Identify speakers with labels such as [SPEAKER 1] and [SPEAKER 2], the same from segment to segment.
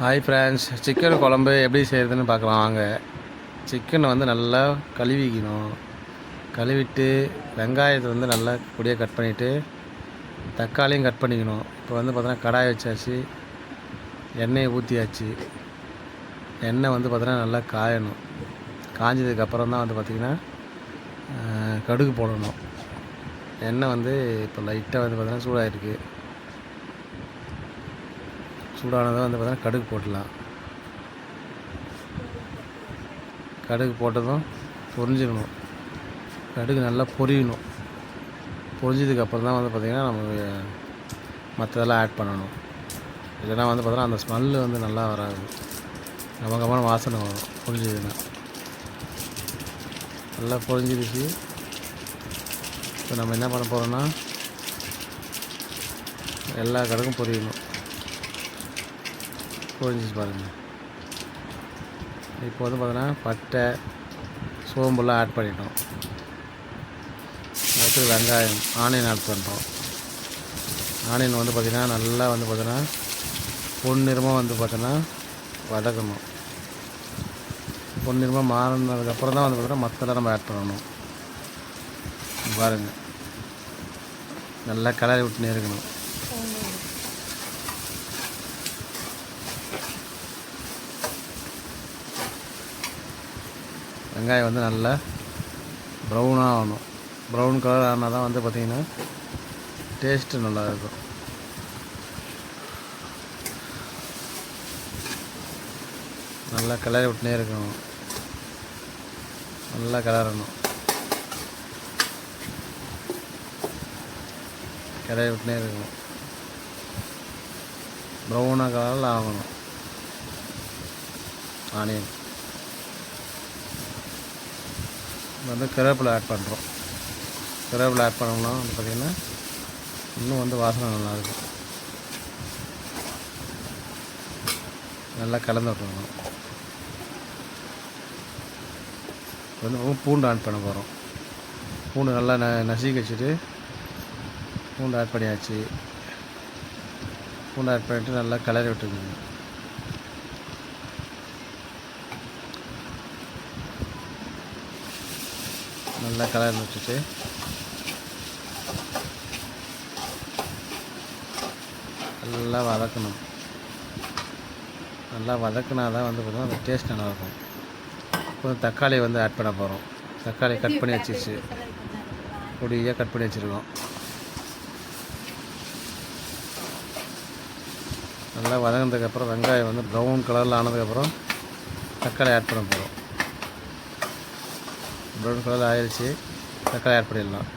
[SPEAKER 1] Hi friends chicken குழம்பு எப்படி செய்கிறதுன்னு பார்க்கலாம். வாங்க. சிக்கனை வந்து நல்லா கழுவிக்கணும். கழுவிட்டு வெங்காயத்தை வந்து நல்லா பொடியாக கட் பண்ணிவிட்டு தக்காளியும் கட் பண்ணிக்கணும். இப்போ வந்து பார்த்தோன்னா கடாய் வச்சாச்சு. எண்ணெயை ஊற்றியாச்சு எண்ணெய் வந்து பார்த்தோன்னா நல்லா காயணும். காஞ்சதுக்கப்புறம் தான் வந்து பார்த்திங்கன்னா கடுகு போடணும். எண்ணெய் வந்து இப்போ லைட்டாக வந்து பார்த்தோன்னா சூடாகிருக்கு சூடானதாக வந்து பார்த்தீங்கன்னா கடுகு போட்டுடலாம். கடுகு போட்டதும் பொரிஞ்சிடணும். கடுகு நல்லா பொரியணும். பொரிஞ்சதுக்கப்புறம் தான் வந்து பார்த்திங்கன்னா நம்ம மற்றதெல்லாம் ஆட் பண்ணணும். இல்லைனா வந்து பார்த்தோன்னா அந்த ஸ்மெல்லு வந்து நல்லா வராது. நமக்கமான வாசனை வரும். பொரிஞ்சதுன்னா. நல்லா பொரிஞ்சிருச்சு இப்போ நம்ம என்ன பண்ண போகிறோம்னா எல்லா கடுகும் பொரியணும். குறைஞ்சிச்சு பாருங்கள் இப்போ வந்து பார்த்தோன்னா பட்டை சோம்புலாம் ஆட் பண்ணிட்டோம். அடுத்து வெங்காயம் ஆனியன் ஆட் பண்ணுறோம் ஆனியன் வந்து பார்த்திங்கன்னா நல்லா வந்து பார்த்தோன்னா பொன்னிறமாக வந்து பார்த்தோன்னா வதக்கணும். பொன்னிறமாக மாறினதுக்கப்புறம் தான் வந்து பார்த்தோன்னா மற்றெல்லாம் நம்ம ஆட் பண்ணணும். பாருங்கள் நல்லா கலரி விட்டுனே இருக்கணும். வெங்காயம் வந்து நல்லா ப்ரௌனாக ஆகணும். ப்ரௌன் கலர் ஆனால் தான் வந்து பார்த்திங்கன்னா டேஸ்ட்டு நல்லா இருக்கும் நல்லா கிளறி விட்டுனே இருக்கணும். நல்லா கிளறணும் கிளறி விட்டுனே இருக்கணும். ப்ரௌனாக கலரில் ஆகணும். ஆனியன் வந்து கருவேப்பிலை ஆட் பண்ணுறோம் கருவேப்பிலை ஆட் பண்ணோம்னா வந்து பார்த்திங்கன்னா இன்னும் வந்து வாசனை நல்லாயிருக்கும் நல்லா கலந்து விட்டுருணும் வந்து பூண்டு ஆட் பண்ண போகிறோம் பூண்டு நல்லா ந நசுக்கி வச்சுட்டு பூண்டு ஆட் பண்ணியாச்சு. பூண்டு ஆட் பண்ணிவிட்டு நல்லா கலரி விட்டுருக்கணும் நல்லா கலர் வச்சுச்சு நல்லா வதக்கணும். நல்லா வதக்குனா தான் வந்து பார்த்திங்கன்னா அந்த டேஸ்ட் நல்லாயிருக்கும். இப்போ தக்காளி வந்து ஆட் பண்ண போகிறோம் தக்காளி கட் பண்ணி வச்சிருச்சு. பொடியாக கட் பண்ணி வச்சுருக்கோம். நல்லா வதங்கினதுக்கப்புறம் வெங்காயம் வந்து ப்ரௌன் கலரில் ஆனதுக்கப்புறம் தக்காளி ஆட் பண்ண போகிறோம் ப்ரௌன் கலர் ஆயிடுச்சு தக்காளி ஆட் பண்ணிடலாம்.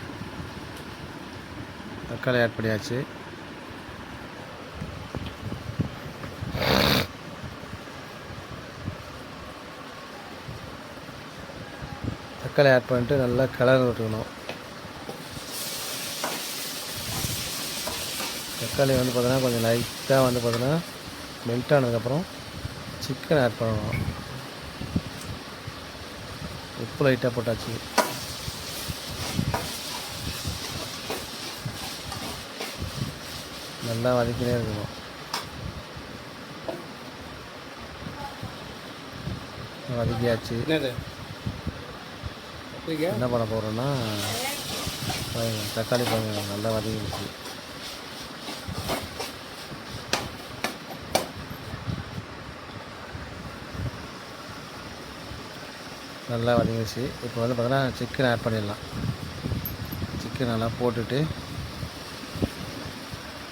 [SPEAKER 1] தக்காளி ஆட் பண்ணியாச்சு. தக்காளி ஆட் பண்ணிட்டு நல்லா கலர் விட்டுக்கணும். தக்காளி வந்து பார்த்தோன்னா கொஞ்சம் லைட்டாக வந்து பார்த்தோன்னா மெல்ட் ஆனதுக்கப்புறம் சிக்கன் ஆட் பண்ணணும். உப்பு லைட்டாக போட்டாச்சு. நல்லா வதக்கினே இருக்கணும். வதக்கியாச்சு. என்ன பண்ண போகிறோன்னா தக்காளி பழம் நல்லா வதங்கிடுச்சு. நல்லா வதங்கிடுச்சு. இப்போ வந்து பார்த்தோன்னா சிக்கன் ஆட் பண்ணிடலாம். சிக்கன் நல்லா போட்டுட்டு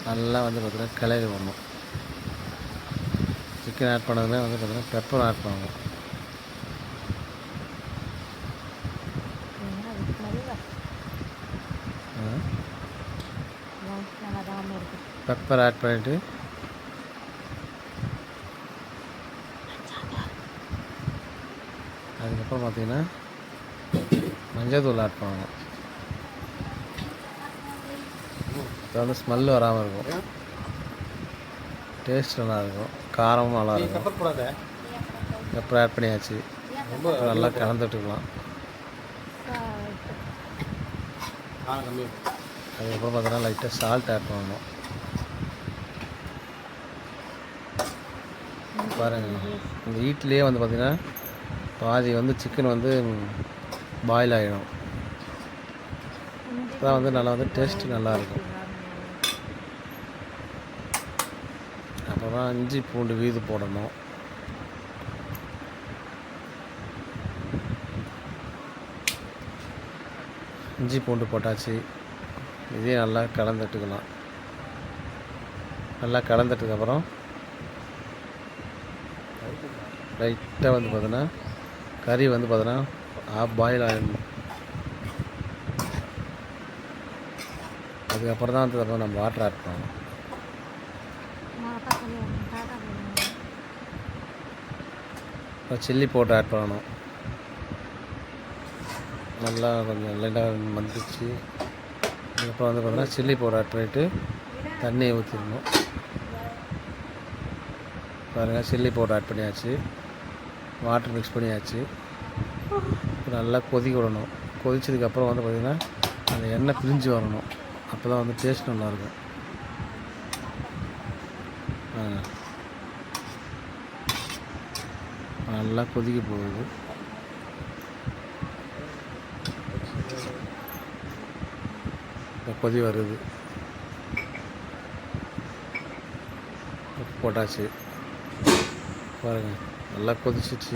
[SPEAKER 1] நல்லா வந்து பார்த்தீங்கன்னா கிளறி வரணும் சிக்கன் ஆட் பண்ணதுமே வந்து பார்த்தீங்கன்னா பெப்பரும் ஆட் பண்ணணும். பெப்பர் ஆட் பண்ணிவிட்டு அதுக்கப்புறம் பார்த்தீங்கன்னா மஞ்சள் தூள் ஆட் பண்ணணும் இப்போ வந்து ஸ்மெல் வராமல் இருக்கும். டேஸ்ட் நல்லா இருக்கும். காரமும் நல்லா இருக்கும்.
[SPEAKER 2] பெப்பர்
[SPEAKER 1] ஆட் பண்ணியாச்சு. அப்புறம் நல்லா கலந்துட்டுக்கலாம் அதுக்கப்புறம் பார்த்தோன்னா லைட்டாக சால்ட் ஆட் பண்ணணும். பாருங்கள் இந்த வீட்டிலேயே வந்து பார்த்திங்கன்னா பாதி வந்து சிக்கன் வந்து பாயில் ஆகிடும் அதான் வந்து நல்லா வந்து டேஸ்ட் நல்லாயிருக்கும். அப்புறம் இஞ்சி பூண்டு வீது போடணும். இஞ்சி பூண்டு போட்டாச்சு. இதையும் நல்லா கலந்துட்டுக்கலாம். நல்லா கலந்துட்டதுக்கப்புறம் லைட்டாக வந்து பார்த்தோன்னா கறி வந்து பார்த்தோன்னா ஆஃப் பாயில் ஆயிடணும் அதுக்கப்புறம் தான் வந்து நம்ம வாட்டர் ஆட் பண்ணணும். அப்புறம் சில்லி பவுடர் ஆட் பண்ணணும். நல்லா கொஞ்சம் லைட்டாக வந்துச்சு அதுக்கப்புறம் வந்து பார்த்தோன்னா சில்லி பவுடர் ஆட் பண்ணிவிட்டு தண்ணியை ஊற்றிடணும் பாருங்கள் சில்லி பவுடர் ஆட் பண்ணியாச்சு. வாட்டர் மிக்ஸ் பண்ணியாச்சு. நல்லா கொதிக்க விடணும். கொதிச்சதுக்கப்புறம் வந்து பார்த்திங்கன்னா அந்த எண்ணெய் பிரிஞ்சு வரணும். அப்போ தான் வந்து டேஸ்ட் நல்லாயிருக்கும் நல்லா கொதிக்க போகுது. கொதி வருது. உப்பு போட்டாச்சு. பாருங்கள் நல்லா கொதிச்சிச்சு.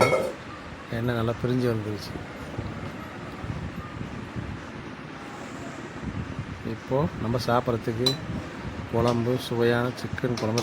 [SPEAKER 1] எண்ணெய் நல்லா பிரிஞ்சு வந்துருச்சு. இப்போது நம்ம சாப்பிட்றதுக்கு குழம்பு சுவையான சிக்கன் குழம்பு